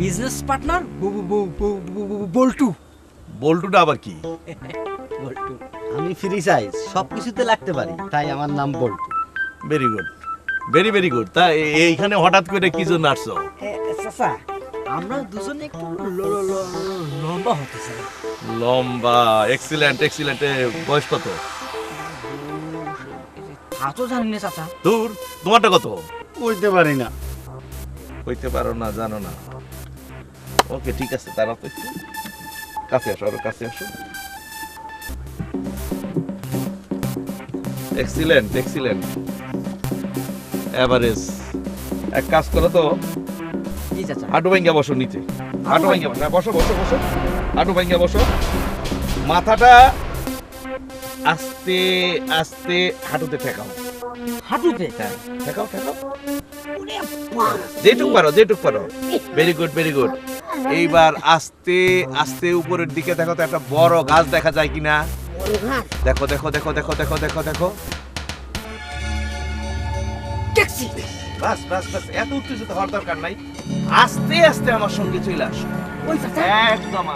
Business partner বল্টু। বল্টুটা আবার কি? বল্টু। আমি ফ্রি সাইজ সব কিছুতে লাগতে পারি তাই আমার নাম Boltu. Very good very very good তা এইখানে হঠাৎ করে কি জন্য আসছো? চাচা আমরা দুজনে একটু লম্বা হতে চাই। লম্বা এক্সিলেন্ট এক্সিলেন্ট বয়স কত? তা তো জানি না চাচা। দূর তোমারটা কত? বুঝতে পারি না। হইতে পারো না জানো না। ওকে ঠিক আছে তারা তো একটু কাছে আসো আরও কাছে আসো। এক্সিলেন্ট এক্সিলেন্ট এভারেজ এক কাজ করো তো। হাঁটু ভাঙ্গা বসো নিচে। হাঁটু ভাঙ্গা বসো। হ্যাঁ, বসো বসো বসো। হাঁটু ভাঙ্গা বসো। মাথাটা আস্তে আস্তে হাঁটুতে ঠেকাও। হাঁটুতে ঠেকাও ঠেকাও যেটুক পারো যেটুক পারো। ভেরি গুড ভেরি গুড এইবার আস্তে আস্তে উপরের দিকে দেখো তো একটা বড় গাছ দেখা যায় কিনা। দেখো দেখো দেখো দেখো দেখো দেখো দেখো। ট্যাক্সি বাস বাস বাস এত উত্তেজিত হওয়ার দরকার নাই। আস্তে আস্তে আমার সঙ্গে চলে আসো। একদম।